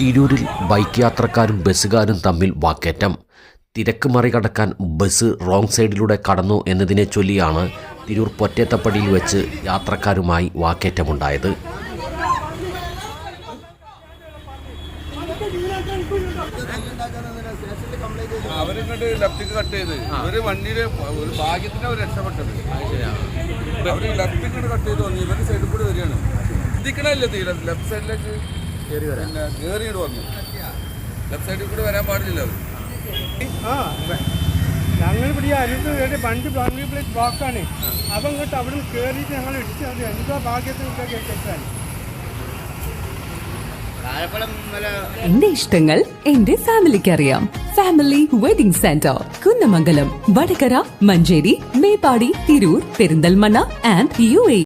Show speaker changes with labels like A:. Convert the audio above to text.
A: തിരൂരിൽ ബൈക്ക് യാത്രക്കാരും ബസ്സുകാരും തമ്മിൽ വാക്കേറ്റം. തിരക്ക് മറികടക്കാൻ ബസ് റോങ് സൈഡിലൂടെ കടന്നു എന്നതിനെ ചൊല്ലിയാണ് തിരൂർ പൊറ്റേത്തപ്പടിയിൽ വെച്ച് യാത്രക്കാരുമായി വാക്കേറ്റമുണ്ടായത്.
B: അവരിങ്ങോട്ട് ലെഫ്റ്റിക്ക് കട്ട് ചെയ്ത്. ഒരു ഭാഗ്യത്തിന് അവർ രക്ഷപ്പെട്ടത്. കട്ട് ചെയ്ത് വന്നു. ഇവർ സൈഡിൽ കൂടി വരികയാണ്. ഇതിക്കണല്ലേ തീരെ? ലെഫ്റ്റ് സൈഡിലേക്ക് പിന്നെ കേറിയിട്ട് വന്നു. ലെഫ്റ്റ് സൈഡിൽ കൂടി വരാൻ പാടില്ല അവർ
C: ആ ഞങ്ങൾ ഇവിടെ ഈ അരുത് കയറി വണ്ടി ബ്ലോക്ക് പ്ലേറ്റ് ബ്ലോക്കാണ് അപ്പം ഇങ്ങോട്ട് അവിടെ നിന്ന് കയറിയിട്ട് ഞങ്ങൾ ഇടിച്ചു അത് എന്തോ ഭാഗ്യത്തിന് കേൾക്കാൻ
D: എന്റെ ഇഷ്ടങ്ങൾ എന്റെ ഫാമിലിക്ക് അറിയാം family wedding centre Kunnamangalam Vadakara Manjeri Meppadi Tirur Perinthalmanna and U A